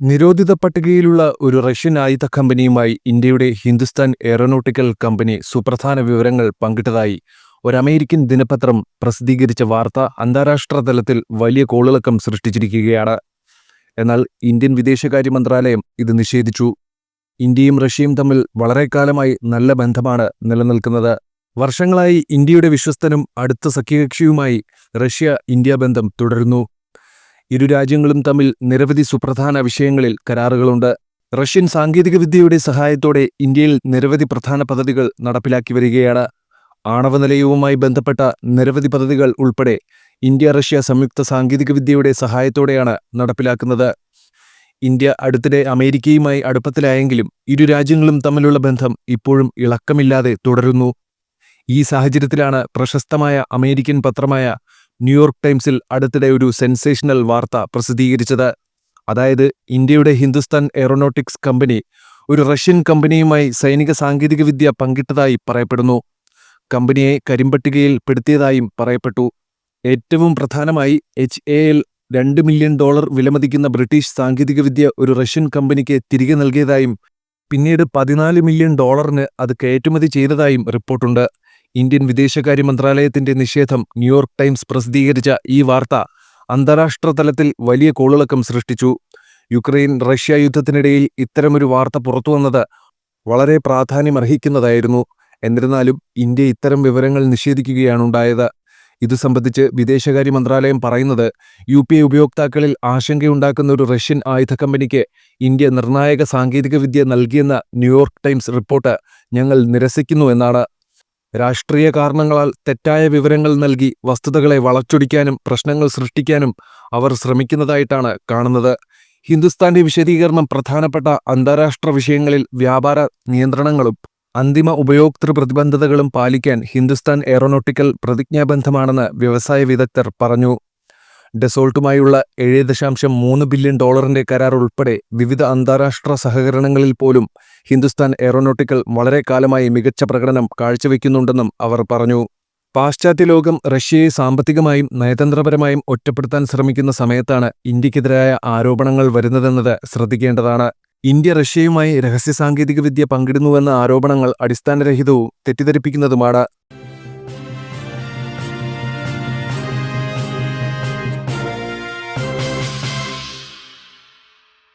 നിരോധിത പട്ടികയിലുള്ള ഒരു റഷ്യൻ ആയുധ കമ്പനിയുമായി ഇന്ത്യയുടെ ഹിന്ദുസ്ഥാൻ എയറോനോട്ടിക്കൽ കമ്പനി സുപ്രധാന വിവരങ്ങൾ പങ്കിട്ടതായി ഒരു അമേരിക്കൻ ദിനപത്രം പ്രസിദ്ധീകരിച്ച വാർത്ത അന്താരാഷ്ട്ര തലത്തിൽ വലിയ കോളിളക്കം സൃഷ്ടിച്ചിരിക്കുകയാണ്. എന്നാൽ ഇന്ത്യൻ വിദേശകാര്യ മന്ത്രാലയം ഇത് നിഷേധിച്ചു. ഇന്ത്യയും റഷ്യയും തമ്മിൽ വളരെക്കാലമായി നല്ല ബന്ധമാണ് നിലനിൽക്കുന്നത്. വർഷങ്ങളായി ഇന്ത്യയുടെ വിശ്വസ്തനും അടുത്ത സഖ്യകക്ഷിയുമായി റഷ്യ ഇന്ത്യ ബന്ധം തുടരുന്നു. ഇരു രാജ്യങ്ങളും തമ്മിൽ നിരവധി സുപ്രധാന വിഷയങ്ങളിൽ കരാറുകളുണ്ട്. റഷ്യൻ സാങ്കേതികവിദ്യയുടെ സഹായത്തോടെ ഇന്ത്യയിൽ നിരവധി പ്രധാന പദ്ധതികൾ നടപ്പിലാക്കി വരികയാണ്. ആണവ നിലയവുമായി ബന്ധപ്പെട്ട നിരവധി പദ്ധതികൾ ഉൾപ്പെടെ ഇന്ത്യ റഷ്യ സംയുക്ത സാങ്കേതികവിദ്യയുടെ സഹായത്തോടെയാണ് നടപ്പിലാക്കുന്നത്. ഇന്ത്യ അടുത്തിടെ അമേരിക്കയുമായി അടുപ്പത്തിലായെങ്കിലും ഇരു രാജ്യങ്ങളും തമ്മിലുള്ള ബന്ധം ഇപ്പോഴും ഇളക്കമില്ലാതെ തുടരുന്നു. ഈ സാഹചര്യത്തിലാണ് പ്രശസ്തമായ അമേരിക്കൻ പത്രമായ ന്യൂയോർക്ക് ടൈംസിൽ അടുത്തിടെ ഒരു സെൻസേഷണൽ വാർത്ത പ്രസിദ്ധീകരിച്ചത്. അതായത് ഇന്ത്യയുടെ ഹിന്ദുസ്ഥാൻ എയറോനോട്ടിക്സ് കമ്പനി ഒരു റഷ്യൻ കമ്പനിയുമായി സൈനിക സാങ്കേതികവിദ്യ പങ്കിട്ടതായി പറയപ്പെടുന്നു. കമ്പനിയെ കരിമ്പട്ടികയിൽ പെടുത്തിയതായും പറയപ്പെട്ടു. ഏറ്റവും പ്രധാനമായി എച്ച് എ എൽ രണ്ട് മില്യൺ ഡോളർ വിലമതിക്കുന്ന ബ്രിട്ടീഷ് സാങ്കേതികവിദ്യ ഒരു റഷ്യൻ കമ്പനിക്ക് തിരികെ നൽകിയതായും പിന്നീട് പതിനാല് മില്യൺ ഡോളറിന് അത് കയറ്റുമതി ചെയ്തതായും റിപ്പോർട്ടുണ്ട്. ഇന്ത്യൻ വിദേശകാര്യ മന്ത്രാലയത്തിന്റെ നിഷേധം ന്യൂയോർക്ക് ടൈംസ് പ്രസിദ്ധീകരിച്ച ഈ വാർത്ത അന്താരാഷ്ട്ര തലത്തിൽ വലിയ കോളിളക്കം സൃഷ്ടിച്ചു. യുക്രൈൻ റഷ്യ യുദ്ധത്തിനിടയിൽ ഇത്തരമൊരു വാർത്ത പുറത്തുവന്നത് വളരെ പ്രാധാന്യമർഹിക്കുന്നതായിരുന്നു. എന്നിരുന്നാലും ഇന്ത്യ ഇത്തരം വിവരങ്ങൾ നിഷേധിക്കുകയാണുണ്ടായത്. ഇതു സംബന്ധിച്ച് വിദേശകാര്യ മന്ത്രാലയം പറയുന്നത് യു പി ഐ ഉപയോക്താക്കളിൽ ആശങ്കയുണ്ടാക്കുന്ന ഒരു റഷ്യൻ ആയുധ കമ്പനിക്ക് ഇന്ത്യ നിർണായക സാങ്കേതികവിദ്യ നൽകിയെന്ന ന്യൂയോർക്ക് ടൈംസ് റിപ്പോർട്ട് ഞങ്ങൾ നിരസിക്കുന്നു എന്നാണ്. രാഷ്ട്രീയ കാരണങ്ങളാൽ തെറ്റായ വിവരങ്ങൾ നൽകി വസ്തുതകളെ വളച്ചൊടിക്കാനും പ്രശ്നങ്ങൾ സൃഷ്ടിക്കാനും അവർ ശ്രമിക്കുന്നതായിട്ടാണ് കാണുന്നത്. ഹിന്ദുസ്ഥാന്റെ വിശദീകരണം പ്രധാനപ്പെട്ട അന്താരാഷ്ട്ര വിഷയങ്ങളിൽ വ്യാപാര നിയന്ത്രണങ്ങളും അന്തിമ ഉപയോക്തൃ പ്രതിബന്ധതകളും പാലിക്കാൻ ഹിന്ദുസ്ഥാൻ എയറോനോട്ടിക്കൽ പ്രതിജ്ഞാബദ്ധമാണെന്ന് വ്യവസായ വിദഗ്ധർ പറഞ്ഞു. ഡെസോൾട്ടുമായുള്ള ഏഴ് ദശാംശം മൂന്ന് ബില്യൺ ഡോളറിന്റെ കരാർ ഉൾപ്പെടെ വിവിധ അന്താരാഷ്ട്ര സഹകരണങ്ങളിൽ പോലും ഹിന്ദുസ്ഥാൻ എയറോനോട്ടിക്കൽ വളരെ കാലമായി മികച്ച പ്രകടനം കാഴ്ചവെക്കുന്നുണ്ടെന്നും അവർ പറഞ്ഞു. പാശ്ചാത്യ ലോകം റഷ്യയെ സാമ്പത്തികമായും നയതന്ത്രപരമായും ഒറ്റപ്പെടുത്താൻ ശ്രമിക്കുന്ന സമയത്താണ് ഇന്ത്യക്കെതിരായ ആരോപണങ്ങൾ വരുന്നതെന്നത് ശ്രദ്ധിക്കേണ്ടതാണ്. ഇന്ത്യ റഷ്യയുമായി രഹസ്യ സാങ്കേതികവിദ്യ പങ്കിടുന്നുവെന്ന ആരോപണങ്ങൾ അടിസ്ഥാനരഹിതവും തെറ്റിദ്ധരിപ്പിക്കുന്നതുമാണ്.